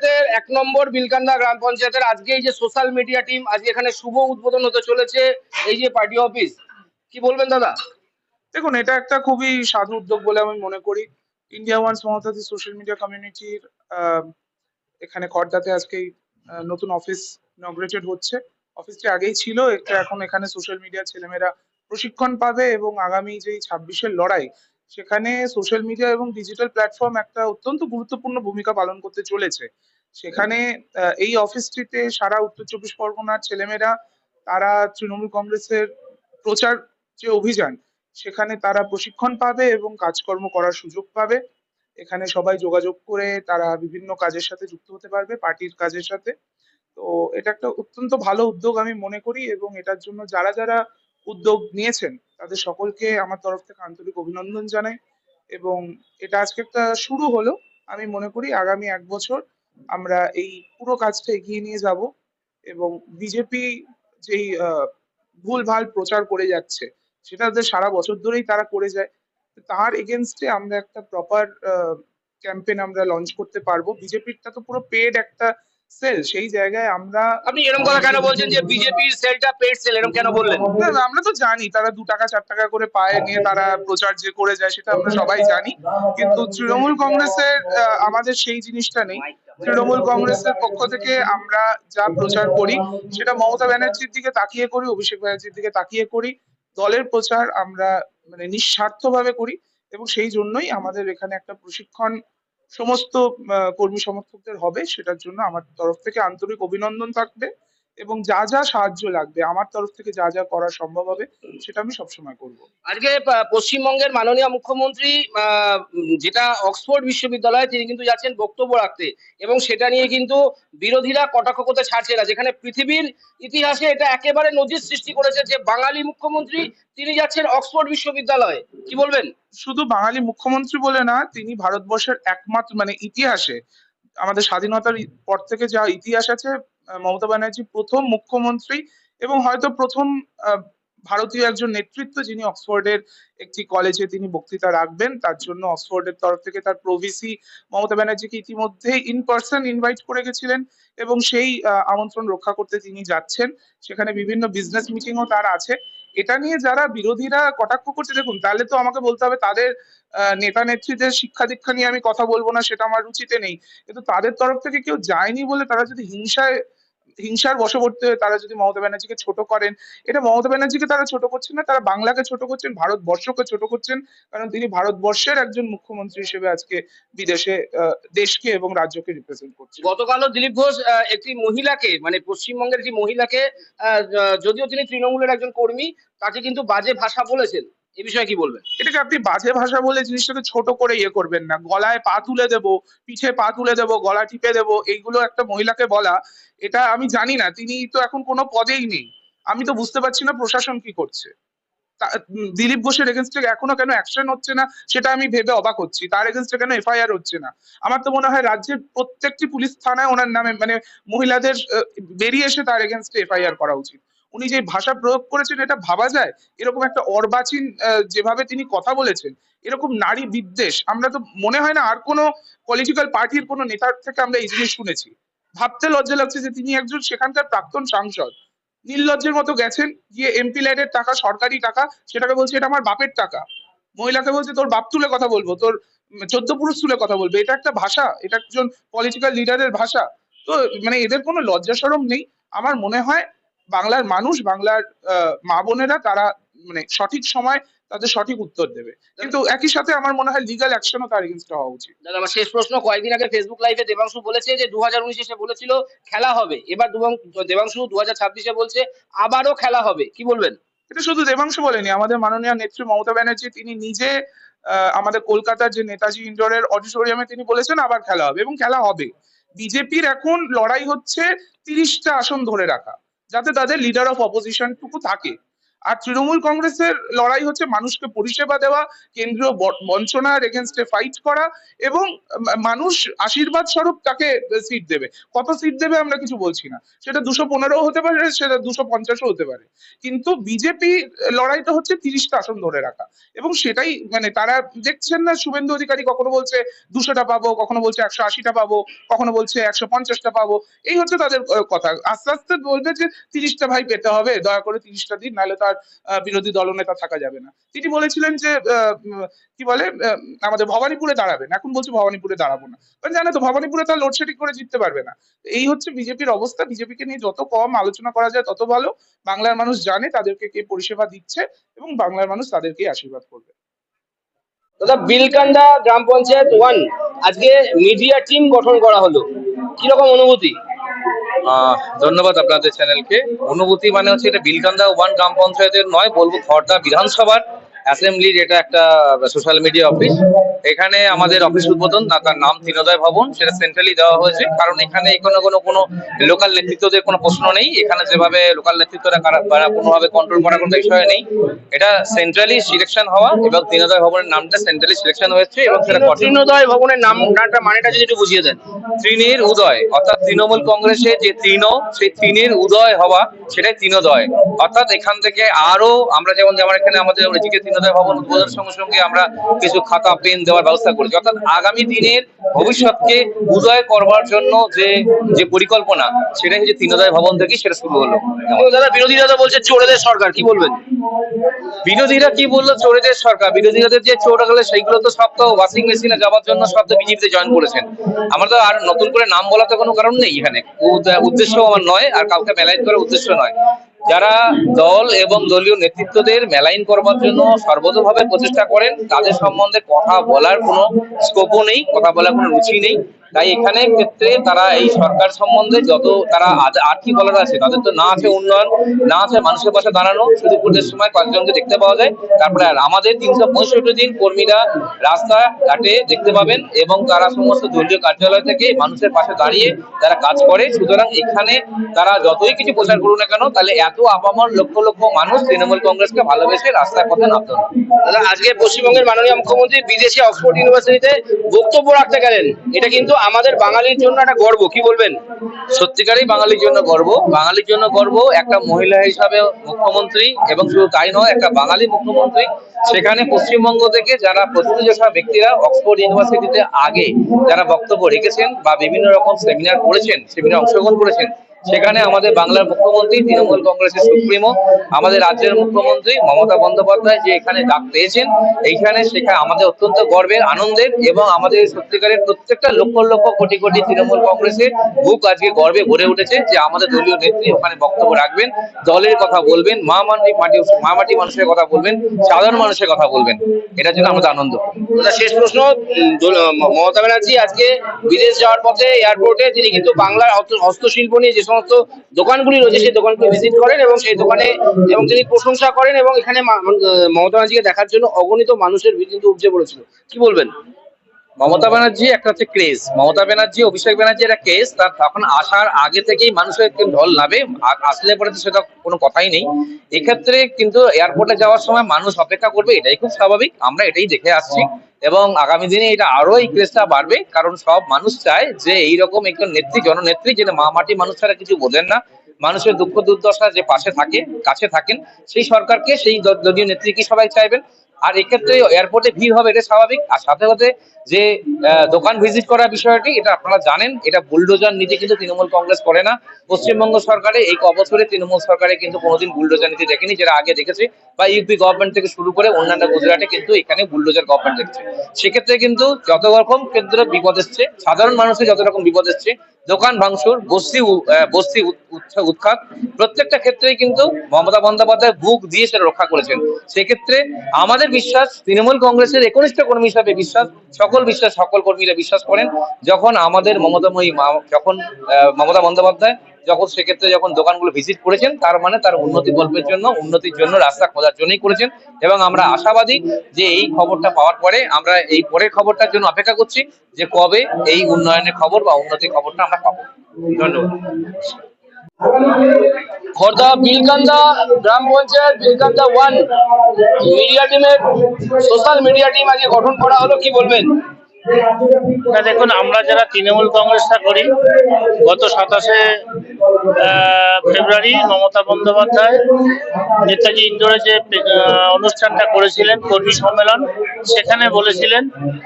পঞ্চায়েতের এক নম্বর বিলকান্দা গ্রাম পঞ্চায়েতের আজকে এই যে সোশ্যাল মিডিয়া টিম আজকে এখানে শুভ উদ্বোধন হতে চলেছে এই যে পার্টি অফিস কি বলবেন দাদা? দেখুন, এটা একটা খুবই সাধু উদ্যোগ বলে আমি মনে করি। India wants Mamata ji social media কমিউনিটির এখানে খড়দাতে আজকে নতুন অফিস ইনগ্রেটেড হচ্ছে। অফিসটি আগেই ছিল, এটা এখন এখানে সোশ্যাল মিডিয়ার ছেলেমেয়েরা প্রশিক্ষণ পাবে এবং আগামী যে ছাব্বিশের লড়াই সেখানে সোশ্যাল মিডিয়া এবং ডিজিটাল প্ল্যাটফর্ম একটা অত্যন্ত গুরুত্বপূর্ণ ভূমিকা পালন করতে চলেছে। সেখানে এই অফিসটিতে সারা উত্তর চব্বিশ পরগনার ছেলেমেয়েরা, তারা তৃণমূল কংগ্রেসের প্রচার যে অভিযান, সেখানে তারা প্রশিক্ষণ পাবে এবং কাজকর্ম করার সুযোগ পাবে। এখানে সবাই যোগাযোগ করে তারা বিভিন্ন কাজের সাথে যুক্ত হতে পারবে, পার্টির কাজের সাথে। তো এটা একটা অত্যন্ত ভালো উদ্যোগ আমি মনে করি এবং এটার জন্য যারা যারা উদ্যোগ নিয়েছেন তাদের সকলকে আমার তরফ থেকে আন্তরিক অভিনন্দন জানাই এবং এটা আজকে একটা শুরু হলো। আমি মনে করি আগামী এক বছর আমরা এই পুরো কাজটা এগিয়ে নিয়ে যাব এবং বিজেপি যেই ভুলভাল প্রচার করে যাচ্ছে, সেটা সারা বছর ধরেই তারা করে যায়। তার এগেনস্টে আমরা একটা প্রপার ক্যাম্পেন আমরা লঞ্চ করতে পারব। বিজেপিরটা তো পুরো পেড একটা সেল সেই জায়গায় আমরা আপনি এরকম কথা কেন বলছেন যে বিজেপির সেলটা পেড সেল এরকম কেন বললেন? না, আমরা তো জানি তারা দু টাকা চার টাকা করে পায় নিয়ে তারা প্রচার যে করে যায় সেটা আমরা সবাই জানি। কিন্তু তৃণমূল কংগ্রেসের আমাদের সেই জিনিসটা নেই। তৃণমূল কংগ্রেসের পক্ষ থেকে আমরা যা প্রচার করি সেটা মমতা ব্যানার্জির দিকে তাকিয়ে করি অভিষেক ব্যানার্জির দিকে তাকিয়ে করি। দলের প্রচার আমরা মানে নিঃস্বার্থভাবে করি এবং সেই জন্যই আমাদের এখানে একটা প্রশিক্ষণ সমস্ত কর্মী সমর্থকদের হবে সেটার জন্য আমার তরফ থেকে আন্তরিক অভিনন্দন থাকবে। এবং যা যা সাহায্য লাগবে আমার তরফ থেকে যা যা করা সম্ভব হবে সেটা আমি সবসময় করব। আজকে পশ্চিমবঙ্গের মাননীয় মুখ্যমন্ত্রী যেটা অক্সফোর্ড বিশ্ববিদ্যালয়ে তিনি কিন্তু যাচ্ছেন বক্তব্য রাখতে এবং সেটা নিয়ে কিন্তু বিরোধীরা কটাক্ষ করতে ছাড়ছে না। যেখানে পৃথিবীর ইতিহাসে এটা একেবারে নজির সৃষ্টি করেছে যে বাঙালি মুখ্যমন্ত্রী তিনি যাচ্ছেন অক্সফোর্ড বিশ্ববিদ্যালয়ে। কি বলবেন? শুধু বাঙালি মুখ্যমন্ত্রী বলে না তিনি ভারতবর্ষের একমাত্র মানে ইতিহাসে আমাদের স্বাধীনতার পর থেকে যা ইতিহাস আছে মমতা ব্যানার্জি প্রথম মুখ্যমন্ত্রী এবং হয়তো প্রথম ভারতীয় একজন নেতৃত্ব যিনি অক্সফোর্ডের একটি কলেজে তিনি বক্তৃতা রাখবেন, তার জন্য অক্সফোর্ডের তরফ থেকে তার প্রভিসি মমতা ব্যানার্জিকে ইতিমধ্যে ইন পার্সন ইনভাইট করে গেছিলেন এবং সেই আমন্ত্রণ রক্ষা করতে তিনি যাচ্ছেন। সেখানে বিভিন্ন বিজনেস মিটিংও তার আছে। এটা নিয়ে যারা বিরোধীরা কটাক্ষ করছে, দেখুন, তাহলে তো আমাকে বলতে হবে তাদের নেতা নেত্রীদের শিক্ষা দীক্ষা নিয়ে আমি কথা বলব না, সেটা আমার রুচিতে নেই। কিন্তু তাদের তরফ থেকে কেউ যায়নি বলে তারা যদি হিংসায় হিংসার বশবর্তী হয়ে তারা যদি মমতা ব্যানার্জিকে ছোট করেন, এটা মমতা ব্যানার্জিকে তারা ছোট করছেন না, তারা বাংলাকে ছোট করছেন, ভারতবর্ষকে ছোট করছেন, কারণ তিনি ভারতবর্ষের একজন মুখ্যমন্ত্রী হিসেবে আজকে বিদেশে দেশকে এবং রাজ্যকে রিপ্রেজেন্ট করছেন। গতকালও দিলীপ ঘোষ একটি মহিলাকে মানে পশ্চিমবঙ্গের একটি মহিলাকে যদিও তিনি তৃণমূলের একজন কর্মী, তাকে কিন্তু বাজে ভাষা বলেছেন। এ বিষয়ে কি বলবেন? এটাকে আপনি বাজে ভাষা বলে জিনিসটাকে ছোট করে ইয়ে করবেন না। গলায় পা তুলে দেব, পিঠে পা তুলে দেব, গলা টিপে দেব, এইগুলো একটা মহিলাকে বলা, এটা আমি জানি না। তিনি তো এখন কোনো পদেই নেই। আমি তো বুঝতে পারছি না প্রশাসন কি করছে। দিলীপ ঘোষের এগেনস্টে এখনও কেন অ্যাকশন হচ্ছে না, সেটা আমি ভেবে অবাক হচ্ছি। তার এগেনস্টে কেন এফআইআর হচ্ছে না? আমার তো মনে হয় রাজ্যের প্রত্যেকটি পুলিশ থানায় ওনার নামে মানে মহিলাদের বেরিয়ে এসে তার এগেনস্টে এফআইআর করা উচিত। উনি যে ভাষা প্রয়োগ করেছেন, এটা ভাবা যায়? এরকম একটা অর্বাচীন যেভাবে তিনি কথা বলেছেন, এরকম নারী বিদ্বেষ, আমরা তো মনে হয় না আর কোনো পলিটিক্যাল পার্টির কোনো নেতার থেকে আমরা এই জিনিস শুনেছি। ভাবতে লজ্জা লাগছে যে তিনি একজন সেখানকার প্রাক্তন সাংসদ। নির্লজ্জের মতো গেছেন, গিয়ে এমপি ল্যাডের টাকা, সরকারি টাকা, সেটাকে বলছে এটা আমার বাপের টাকা। মহিলাকে বলছে, তোর বাপ তুলে কথা বলব, তোর চোদ্দ পুরুষ তুলে কথা বলবে, এটা একটা ভাষা, এটা একজন পলিটিক্যাল লিডারের ভাষা। তো মানে এদের কোনো লজ্জা সরম নেই। আমার মনে হয় বাংলার মানুষ বাংলার মা বোনেরা তারা মানে সঠিক সময় তাদের সঠিক উত্তর দেবে। কিন্তু একই সাথে আমার মনে হয় লিগাল অ্যাকশনও তার এগেনস্ট হওয়া উচিত। দাদা আমার শেষ প্রশ্ন কয়েকদিন আগে ফেসবুক লাইভে দেবাংশু বলেছে যে দু হাজার উনিশে সে বলেছিল খেলা হবে। এবার দেবাংশু দু হাজার ছাব্বিশে বলছে আবারও খেলা হবে। কি বলবেন? এটা শুধু দেবাংশু বলেনি আমাদের মাননীয় নেত্রী মমতা ব্যানার্জি তিনি নিজে আহ, আমাদের কলকাতার যে নেতাজি ইন্ডোরের অডিটোরিয়ামে তিনি বলেছেন আবার খেলা হবে এবং খেলা হবে। বিজেপির এখন লড়াই হচ্ছে তিরিশটা আসন ধরে রাখা। যাতে তাদের লিডার অফ অপোজিশন টুকু থাকে। আর তৃণমূল কংগ্রেসের লড়াই হচ্ছে মানুষকে পরিষেবা দেওয়া, কেন্দ্রীয় বঞ্চনার এগেনস্টে ফাইট করা এবং মানুষ আশীর্বাদ স্বরূপ তাকে সিট দেবে। কত সিট দেবে আমরা কিছু বলছি না। সেটা দুশো পনেরো হতে পারে, সেটা দুশো পঞ্চাশও হতে পারে। কিন্তু বিজেপি লড়াইটা হচ্ছে তিরিশটা আসন ধরে রাখা। এবং সেটাই মানে তারা দেখছেন না, শুভেন্দু অধিকারী কখনো বলছে দুশোটা পাবো, কখনো বলছে একশো আশিটা পাবো, কখনো বলছে একশো পঞ্চাশটা পাবো। এই হচ্ছে তাদের কথা। আস্তে আস্তে বলবে যে তিরিশটা ভাই পেতে হবে, দয়া করে তিরিশটা দিন, নাহলে তার বিরোধী দলনেতা থাকা যাবে না। তিনি বলেছিলেন যে কি বলে আমাদের ভবানীপুরে দাঁড়াবেন। এখন বলছে ভবানীপুরে দাঁড়াবো না। কারণ জানে তো, ভবানীপুরে তার লোডশেডিং করে জিততে পারবে না। এই হচ্ছে বিজেপির অবস্থা। বিজেপিকে নিয়ে যত কম আলোচনা করা যায়, তত ভালো। বাংলার মানুষ জানে তাদেরকে কে পরিষেবা দিচ্ছে এবং বাংলার মানুষ তাদেরকে আশীর্বাদ করবে। দাদা, বিলকান্ডা গ্রাম পঞ্চায়েত ওয়ান আজকে মিডিয়া টিম গঠন করা হলো। কীরকম অনুভূতি? ধন্যবাদ আপনাদের চ্যানেলকে। অনুভূতি মানে হচ্ছে এটা বিলকান্দা ওয়ান গ্রাম পঞ্চায়েতের নয়, বলব খড়দা বিধানসভার। অ্যাসেম্বলির এটা একটা সোশ্যাল মিডিয়া অফিস এখানে আমাদের অফিস উদ্বোধন না তার নাম তিনোদয় ভবন সেটা সেন্ট্রালি দেওয়া হয়েছে। কারণ এখানে কোনো কোনো কোনো লোকাল নেতৃত্বদের কোনো প্রশ্ন নেই। এখানে যেভাবে লোকাল নেতৃত্বরা কারা কোনোভাবে কন্ট্রোল করার কোনো বিষয় নেই। এটা সেন্ট্রালি সিলেকশন হওয়া এবং তিনোদয় ভবনের নামটা সেন্ট্রালি সিলেকশন হয়েছে এবং সেটা তৃণোদয় ভবনের নামটা মানেটা যদি একটু বুঝিয়ে দেন। তৃণের উদয় অর্থাৎ তৃণমূল কংগ্রেসের যে তৃণ সেই তৃণের উদয় হওয়া সেটাই তৃণোদয় অর্থাৎ এখান থেকে আরও আমরা যেমন যেমন এখানে আমাদের ওইদিকে তৃণোদয় ভবন উদ্বোধনের সঙ্গে সঙ্গে আমরা কিছু খাতা পেন দেওয়ার ব্যবস্থা করেছি। অর্থাৎ আগামী দিনের ভবিষ্যৎকে উদয় করবার জন্য যে যে পরিকল্পনা সেটাই হচ্ছে তৃণোদয় ভবন থেকে সেটা শুরু হলো। দাদা বিরোধীরা তো বলছে চোরেদের সরকার কি বলবেন? বিরোধীরা কি বলল? চোরেদের সরকার। বিরোধীদের যে চোর গেলে সেইগুলো তো সব তো ওয়াশিং মেশিনে যাওয়ার জন্য সব তো বিজেপিতে জয়েন করেছেন। আমার তো আর নতুন করে নাম বলার তো কোনো কারণ নেই এখানে। উদ্দেশ্য আমার নয় আর কাউকে মেলাইন করার উদ্দেশ্য নয়। যারা দল এবং দলীয় নেতৃত্বদের মেলাইন করবার জন্য সর্বতভাবে প্রচেষ্টা করেন, তাদের সম্বন্ধে কথা বলার কোনো স্কোপও নেই, কথা বলার কোনো রুচি নেই। তাই এখানে ক্ষেত্রে তারা এই সরকার সম্বন্ধে যত তারা আর কি বলার আছে, তাদের তো না আছে উন্নয়ন, না আছে মানুষের পাশে দাঁড়ানো, শুধু ভোটের সময় কয়েকজনকে দেখতে পাওয়া যায়। তারপরে আর আমাদের তিনশো পঁয়ষট্টি দিন কর্মীরা রাস্তা ঘাটে দেখতে পাবেন এবং তারা সমস্ত দলীয় কার্যালয় থেকে মানুষের পাশে দাঁড়িয়ে তারা কাজ করে। সুতরাং এখানে তারা যতই কিছু প্রচার করুন না কেন, তাহলে এত আপামর লক্ষ লক্ষ মানুষ তৃণমূল কংগ্রেসকে ভালোবেসে রাস্তার পথে নামতো আজকে পশ্চিমবঙ্গের মাননীয় মুখ্যমন্ত্রী বিদেশি অক্সফোর্ড ইউনিভার্সিটিতে বক্তব্য রাখতে গেলেন। এটা কিন্তু আমাদের বাঙালির জন্য একটা গর্ব, কি বলবেন? সত্যিকারই বাঙালির জন্য গর্ব। বাঙালির জন্য গর্ব, একটা মহিলা হিসাবে মুখ্যমন্ত্রী এবং শুধু তাই নয়, একটা বাঙালি মুখ্যমন্ত্রী। সেখানে পশ্চিমবঙ্গ থেকে যারা প্রতিযোগিতা ব্যক্তিরা অক্সফোর্ড ইউনিভার্সিটিতে আগে যারা বক্তব্য রেখেছেন বা বিভিন্ন রকম সেমিনার করেছেন, সেমিনার অংশগ্রহণ করেছেন সেখানে আমাদের বাংলার মুখ্যমন্ত্রী, তৃণমূল কংগ্রেসের সুপ্রিমো, আমাদের রাজ্যের মুখ্যমন্ত্রী মমতা বন্দ্যোপাধ্যায় যে এখানে ডাক পেয়েছেন, এইখানে সেখানে আমাদের অত্যন্ত গর্বের, আনন্দের এবং আমাদের সত্যিকারের প্রত্যেকটা লক্ষ লক্ষ কোটি কোটি তৃণমূল কংগ্রেসের বুক আজকে গর্বে ভরে উঠেছে যে আমাদের দলীয় নেত্রী ওখানে বক্তব্য রাখবেন, দলের কথা বলবেন মা মাটি মাটি মা মাটি মানুষের কথা বলবেন, সাধারণ মানুষের কথা বলবেন। এটা জন্য আমাদের আনন্দ শেষ প্রশ্ন মমতা ব্যানার্জি আজকে বিদেশ যাওয়ার পথে এয়ারপোর্টে তিনি কিন্তু বাংলার হস্তশিল্প নিয়ে যে সমস্ত দোকানগুলি রয়েছে, সেই দোকানগুলি ভিজিট করেন এবং সেই দোকানে এবং তিনি প্রশংসা করেন এবং এখানে মমতা ব্যানার্জিকে দেখার জন্য অগণিত মানুষের ভিড় কিন্তু উপচে পড়েছিল। কি বলবেন? মমতা ব্যানার্জি একটা হচ্ছে ক্রেজ মমতা ব্যানার্জি, অভিষেক ব্যানার্জি একটা কেস তার তখন আসার আগে থেকেই মানুষের ঢল নামে। আসলে পরে তো সেটা কোনো কথাই নেই। এক্ষেত্রে কিন্তু এয়ারপোর্টে যাওয়ার সময় মানুষ অপেক্ষা করবে, এটাই খুব স্বাভাবিক। আমরা এটাই দেখে আসছি। এবং আগামী দিনে এটা আরও এই ক্রেজটা বাড়বে। কারণ সব মানুষ চায় যে এইরকম একজন নেত্রী, জননেত্রী যেটা মা মাটি মানুষ ছাড়া কিছু বোঝেন না। মানুষের দুঃখ দুর্দশা যে পাশে থাকে, কাছে থাকেন, সেই সরকারকে, সেই দলীয় নেত্রীকে সবাই চাইবেন? আর এক্ষেত্রে এয়ারপোর্টে ভিড় হবে, এটা স্বাভাবিক। আর সাথে সাথে যে দোকান ভিজিট করার বিষয়টি, এটা আপনারা জানেন, এটা বুলডোজার নীতি কিন্তু তৃণমূল কংগ্রেস করে না। পশ্চিমবঙ্গ সরকারে এই কবছরে তৃণমূল সরকারে কিন্তু কোনোদিন বুলডোজার নীতি দেখেনি যেটা আগে দেখেছে, বা ইউপি গভর্নমেন্ট থেকে শুরু করে অন্যান্য গুজরাটে কিন্তু এখানে বুলডোজার গভর্নমেন্ট দেখছে। সেক্ষেত্রে কিন্তু যত রকম কেন্দ্র বিপদ এসছে, সাধারণ মানুষের যত রকম বিপদ এসছে, দোকান ভাঙচুর, বস্তি বস্তি উৎ- উৎ- উৎখাত, প্রত্যেকটা ক্ষেত্রেই কিন্তু মমতা বন্দ্যোপাধ্যায় বুক দিয়ে সেটা রক্ষা করেছেন। সেক্ষেত্রে আমাদের বিশ্বাস, তৃণমূল কংগ্রেসের একনিষ্ঠ কর্মী হিসাবে বিশ্বাস, সকল বিশ্বাস, সকল কর্মীরা বিশ্বাস করেন, যখন আমাদের মমতাময়ী যখন মমতা বন্দ্যোপাধ্যায় যখন সেক্ষেত্রে যখন দোকানগুলো ভিজিট করেছেন, তার মানে তার উন্নতি গল্পের জন্য, উন্নতির জন্য রাস্তা খোঁজার জন্যই করেছেন। এবং আমরা আশাবাদী যে এই খবরটা পাওয়ার পরে আমরা এই পরের খবরটার জন্য অপেক্ষা করছি যে কবে এই উন্নয়নের খবর বা উন্নতির খবরটা আমরা পাবো। ধন্যবাদ। খর্দা বিলকান্দা গ্রাম পঞ্চায়েত বিলকান্দা ওয়ান মিডিয়া টিমের সোশ্যাল মিডিয়া টিম আজকে গঠন করা হলো, কি বলবেন? দেখুন, আমরা যারা তৃণমূল কংগ্রেসটা করি, গত সাতাশে ফেব্রুয়ারি মমতা বন্দ্যোপাধ্যায়, নেতাজি ইন্ডোরে যে অনুষ্ঠানটা করেছিলেন, কর্মী সম্মেলন, সেখানে বলেছিলেন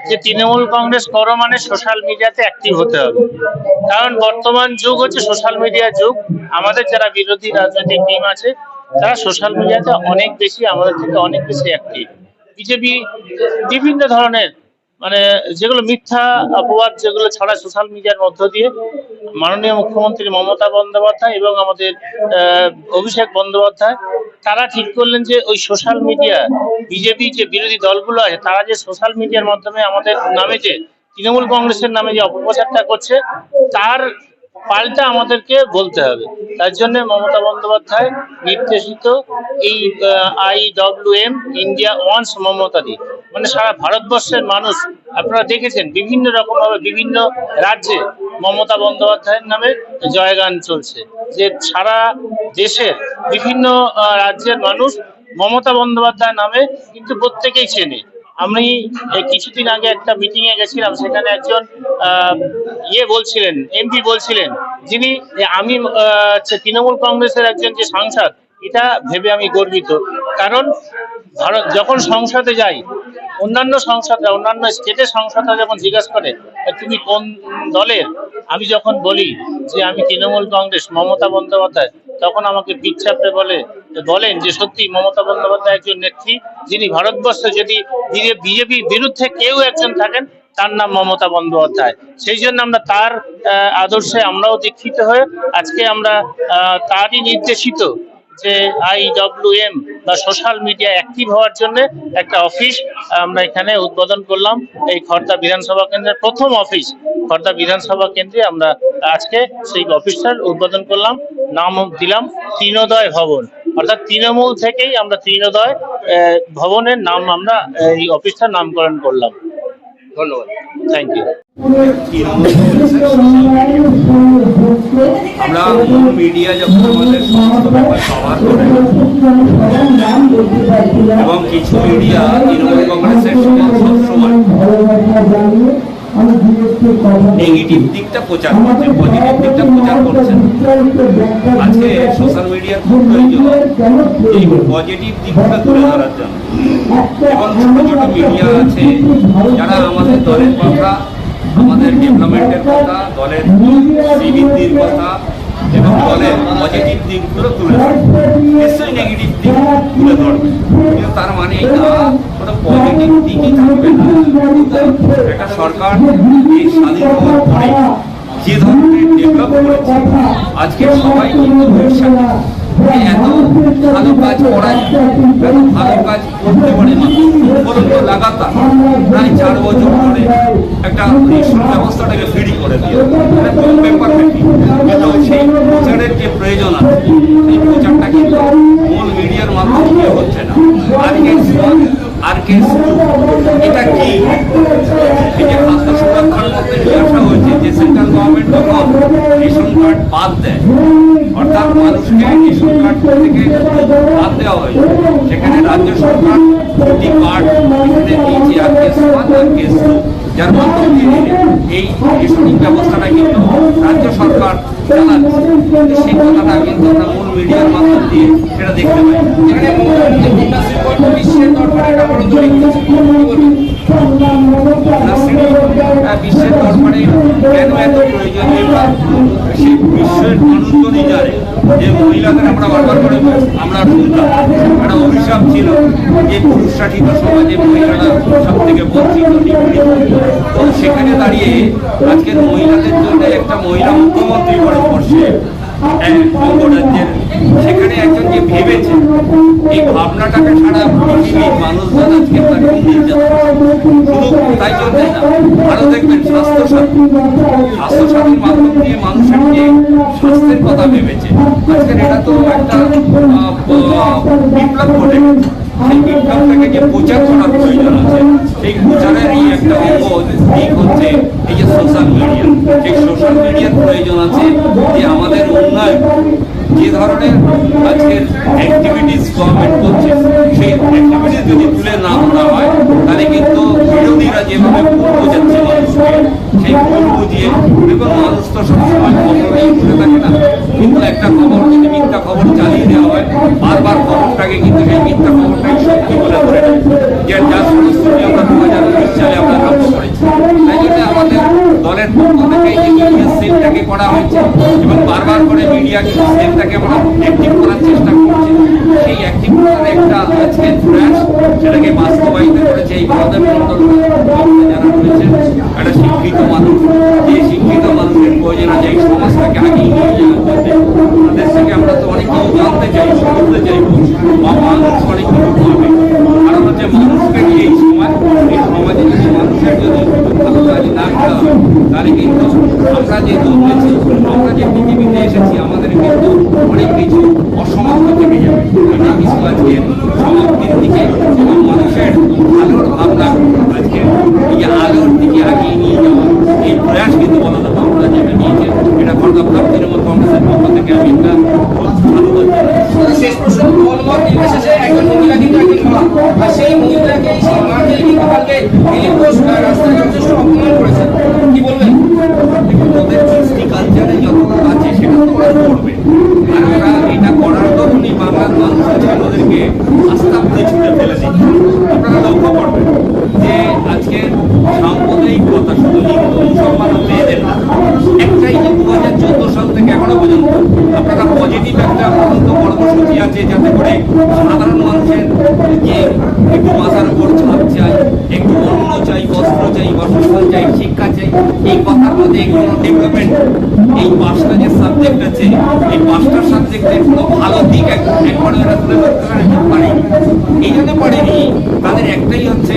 যে তৃণমূল কংগ্রেস করো মানে সোশ্যাল মিডিয়াতে অ্যাক্টিভ হতে হবে। কারণ বর্তমান যুগ হচ্ছে সোশ্যাল মিডিয়ার যুগ। আমাদের যারা বিরোধী রাজনৈতিক টিম আছে, তারা সোশ্যাল মিডিয়াতে অনেক বেশি, আমাদের থেকে অনেক বেশি অ্যাক্টিভ। বিজেপি বিভিন্ন ধরনের মানে যেগুলো মিথ্যা অপবাদ যেগুলো ছড়া সোশ্যাল মিডিয়ার মধ্য দিয়ে, মাননীয় মুখ্যমন্ত্রী মমতা বন্দ্যোপাধ্যায় এবং আমাদের অভিষেক বন্দ্যোপাধ্যায়, তারা ঠিক করলেন যে ওই সোশ্যাল মিডিয়া বিজেপি যে বিরোধী দলগুলো আছে, তারা যে সোশ্যাল মিডিয়ার মাধ্যমে আমাদের নামে যে তৃণমূল কংগ্রেসের নামে যে অপপ্রচারটা করছে, তার পাল্টা আমাদেরকে বলতে হবে। তার জন্য মমতা বন্দ্যোপাধ্যায় নির্দেশিত এই I W M India wants Mamata di মানে সারা ভারতবর্ষের মানুষ, আপনারা দেখেছেন, বিভিন্ন রকম ভাবে বিভিন্ন রাজ্যে মমতা বন্দ্যোপাধ্যায়ের নামে জয়গান চলছে, যে সারা দেশের বিভিন্ন রাজ্যের মানুষ মমতা বন্দ্যোপাধ্যায় নামে কিন্তু প্রত্যেকেই চেনে। আমি কিছুদিন আগে একটা মিটিং এ গেছিলাম, সেখানে একজন ইয়ে বলছিলেন এমপি বলছিলেন, যিনি আমি তৃণমূল কংগ্রেসের একজন যে সাংসদ এটা ভেবে আমি গর্বিত। কারণ ভারত যখন সংসদে যাই অন্যান্য সংসদরা অন্যান্য স্টেটের সংসদরা যখন জিজ্ঞাসা করে "এ, তুমি কোন দলের? আমি যখন বলি যে আমি তৃণমূল কংগ্রেস মমতা বন্দ্যোপাধ্যায়। তখন আমাকে পিচ্ছাপড়ে বলে বলেন যে সত্যি মমতা বন্দ্যোপাধ্যায় একজন নেত্রী যিনি ভারতবর্ষে যদি বিজেপি বিরুদ্ধে কেউ একজন থাকেন তার নাম মমতা বন্দ্যোপাধ্যায়। সেই জন্য আমরা তার আদর্শে আমরাও দীক্ষিত হয়ে আজকে আমরা তারই নির্দেশিত যে আই ডব্লিউ এম বা সোশ্যাল মিডিয়া অ্যাক্টিভ হওয়ার জন্য একটা অফিস আমরা এখানে উদ্বোধন করলাম। এই খর্দা বিধানসভা কেন্দ্রের প্রথম অফিস খর্দা বিধানসভা কেন্দ্রে আমরা আজকে সেই অফিসটার উদ্বোধন করলাম। নাম দিলাম তৃণোদয় ভবন। অর্থাৎ তৃণমূল থেকেই আমরা তৃণোদয় ভবনের নাম আমরা, এই অফিসটার নামকরণ করলাম। ধন্যবাদ। থ্যাংক ইউ আমরা মিডিয়া যখন আমাদের সমস্ত ব্যাপার কভার করে এবং কিছু মিডিয়া তৃণমূল কংগ্রেসের সবসময় নেগেটিভ দিকটা প্রচার করছে পজিটিভ দিকটা প্রচার করছে। না। আজকে সোশ্যাল মিডিয়া খুব প্রয়োজন। এই পজিটিভ দিকটা তুলে ধরার জন্য। এবং ছোট ছোট মিডিয়া আছে যারা আমাদের দলের কথা আমাদের ডেভেলপমেন্টের কথা দলের শ্রীবৃদ্ধির কথা এবং দলের পজিটিভ দিকগুলো তুলে ধরবে নিশ্চয়ই নেগেটিভ দিক তুলে ধরবে কিন্তু তার মানে না কোনো পজিটিভ দিকই থাকবে না। একটা সরকার এই স্বাধীন হওয়ার পরে যে ধরনের ডেভেলপ করেছে আজকে সবাই কিন্তু ভবিষ্যতে ভালো কাজ করা যায়, এত ভালো কাজ করতে পারে একটা ব্যবস্থাটাকে করে দিয়ে এটা কোনো ব্যাপার নাকি কিন্তু সেই প্রচারের যে প্রয়োজন আছে, সেই প্রচারটা কিন্তু মূল মিডিয়ার মাধ্যমে হচ্ছে না? আর কেস আর কেস এটা কি? যে খাদ্য সুরক্ষার মধ্যে নিয়ে আসা হয়েছে যে সেন্ট্রাল গভর্নমেন্ট তখন রেশন কার্ড বাদ দেয়, অর্থাৎ মানুষকে রেশন কার্ড থেকে বাদ দেওয়া হয়েছে, সেখানে রাজ্য সরকার দুটি কার্ড, এখানে দিয়েছে আর ওয়ান আর কেস যার এই রেশনিং ব্যবস্থাটা কিন্তু রাজ্য সরকার চালাচ্ছে সেই কথাটা কিন্তু আমরা মূল মিডিয়ার মাধ্যম দিয়ে সেটা দেখতে পাই যেখানে বিশ্বের দরবারে একটা বড় আহ, বিশ্বের দরবারে কেন এত প্রয়োজনীয় সেই বিশ্বের মানুষ যদি জানে যে মহিলাদের আমরা বারবার করে আমরা শুনতাম একটা অভিশাপ ছিল যে পুরুষ শাসিত সমাজে মহিলারা সব থেকে বঞ্চিত তো সেখানে দাঁড়িয়ে আজকের মহিলাদের জন্য একটা মহিলা মুখ্যমন্ত্রী ভারতবর্ষে এক সেখানে একজন ভেবেছে, এই ভাবনাটাকে সারা দেখবেন স্বাস্থ্য সাথী মাধ্যম দিয়ে মানুষের যে স্বাস্থ্যের কথা ভেবেছে আজকের এটা তো একটা বিপ্লব ঘটে গেছে। যে আমাদের উন্নয়ন। যে ধরনের আজকের অ্যাক্টিভিটিস গভর্নমেন্ট করছে, সেই অ্যাক্টিভিটিস যদি তুলে না ধরা হয়, তাহলে কিন্তু বিরোধীরা যেভাবে ভুল বোঝাচ্ছে মানুষকে, সেই ভুল বুঝিয়ে এবং মানুষ তো সবসময় নিয়ে বসে থাকে না। কিন্তু একটা খবর যদি মিথ্যা খবর চালিয়ে দেওয়া হয়। বারবার খবরটাকে কিন্তু সেই মিথ্যা খবরটাই সত্যি বলে ধরে যে যার ফলশ্রুতি আমরা দু হাজার উনিশ সালে আমরা লক্ষ্য করেছি। তাই জন্য আমাদের দলের পক্ষ থেকে এই মিডিয়া সেলটাকে করা হয়েছে এবং বারবার করে মিডিয়া কিন্তু সেলটাকে আমরা অ্যাক্টিভ করার চেষ্টা করছি, সেই অ্যাক্টিভ করার একটা আজকে প্রয়াস সেটাকে বাস্তবায়িত করেছে এই মন্ডল যারা রয়েছে, একটা শিক্ষিত মানুষ। যে শিক্ষিত মানুষের প্রয়োজন আছে, এই সমাজটাকে আগিয়ে থেকে আমরা তো অনেক কিছু জানতে চাইব বুঝতে চাইব বা মানুষ অনেক কিছু করবে কারণ হচ্ছে মানুষকে নিয়ে এই সময় এই সমাজে যদি মানুষের যদি ভালো কাজ না করা তাহলে কিন্তু আমরা যে জন্মেছি আমরা যে পৃথিবীতে এসেছি, আমাদের কিন্তু অনেক কিছু অসমাপ্ত থেকে যাবে। এটা কিছু আজকে সমাপ্তির দিকে এবং মানুষের আলোর ভাবনা আজকে এই আলোর দিকে আগিয়ে নিয়ে যাওয়া এই প্রয়াস কিন্তু বলা আমরা যেটা নিয়েছে এটা খড়দপ্তর তৃণমূল কংগ্রেসের পক্ষ থেকে আমি একটা সাধুবাদ জানাই শেষ প্রশ্ন দলমত নির্বিশেষে একজন মহিলা কিন্তু একজন মা আর সেই মহিলাকে সেই মাকে কিন্তু কালকে দিলীপ ঘোষ আহ, রাস্তায় যথেষ্ট অপমান করেছেন কি বলবেন দেখুন, ওদের কৃষ্টি কালচারে যতটা আছে সেটা তো ওরা করবে আর ওরা এটা করার দরুনই বাংলার মানুষ আজকে ওদেরকে আস্থা করে ছুটে ফেলে দিচ্ছে আপনারা লক্ষ্য করবেন যে আজকে সাম্প্রদায়িকতা শুধু হিন্দু মুসলমান ও মেয়েদের না একটাই যে দু হাজার চোদ্দ সাল থেকে এখনও পর্যন্ত আপনারা পজিটিভ একটা অনন্ত কর্মসূচি আছে যাতে করে সাধারণ মানুষের যে একটু মাথার উপর ছাদ চাই একটু অন্ন চাই বস্ত্র চাই বাসস্থান চাই শিক্ষা চাই এই মধ্যে এগুলো ডেভেলপমেন্ট, এই পাঁচটা যে সাবজেক্ট আছে, এই পাঁচটা সাবজেক্টের কোনো ভালো দিক এক- একবারে এরা তুলে ধরতে পারে পারে। জন্য পারেনি তাদের একটাই হচ্ছে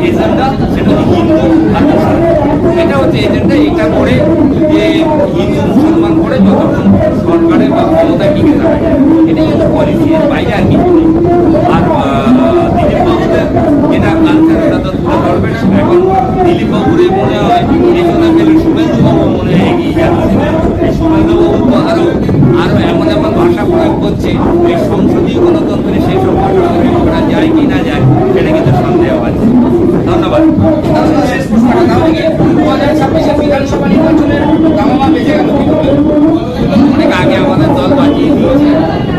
এজেন্ডা সেটা হচ্ছে হিন্দু এটা হচ্ছে এজেন্ডা এটা করে যে হিন্দু মুসলমান করে যতক্ষণ সরকারে বা ক্ষমতায় টিকে থাকে এটাই হচ্ছে পলিসি এর বাইরে আর কিছু নেই আর দিলীপ বাবুদের যেটা কালচার ওটা তো তুলে ধরবেন এখন দিলীপ বাবুরে মনে হয় এই জন্য পেলে শুভেন্দু বাবু মনে হয় এগিয়ে যাচ্ছে এই শুভেন্দু বাবু তো আরও আরও এমন এমন ভাষা প্রয়োগ করছে এই সংসদীয় গণতন্ত্রে সেই সব ভাষা প্রয়োগ করা যায় কি না যায় সেটা কিন্তু সন্দেহ আছে ধন্যবাদ তাহলে শেষ প্রশ্নটা তাহলে কি দু হাজার অনেক আগে আমাদের দল বাঁচিয়ে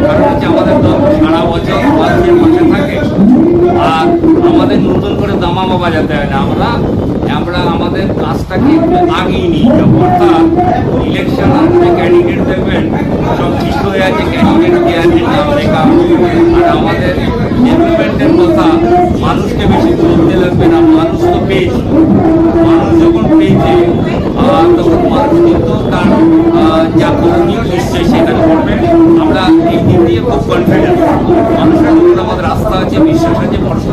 কারণ হচ্ছে আমাদের দল সারা বছর মানুষের পাশে থাকে। আর আমাদের নতুন করে দামামা বাজাতে হয় না আমরা। আমরা আমাদের কাজটাকে একটু আগিয়ে নিয়ে যাব অর্থাৎ ইলেকশন আসলে ক্যান্ডিডেট দেখবেন, সব ঠিক হয়ে আছে ক্যান্ডিডেট কে আছে আর আমাদের ডেভেলপমেন্টের কথা মানুষকে বেশি বলতে লাগবে না, মানুষ তো পেয়েছে। মানুষ যখন পেয়েছে তখন মানুষ কিন্তু তার যা করণীয় নিশ্চয়ই সেখানে করবে। আমরা এই দিক দিয়ে খুব কনফিডেন্ট মানুষের আমাদের আস্থা আছে, বিশ্বাস আছে আছে।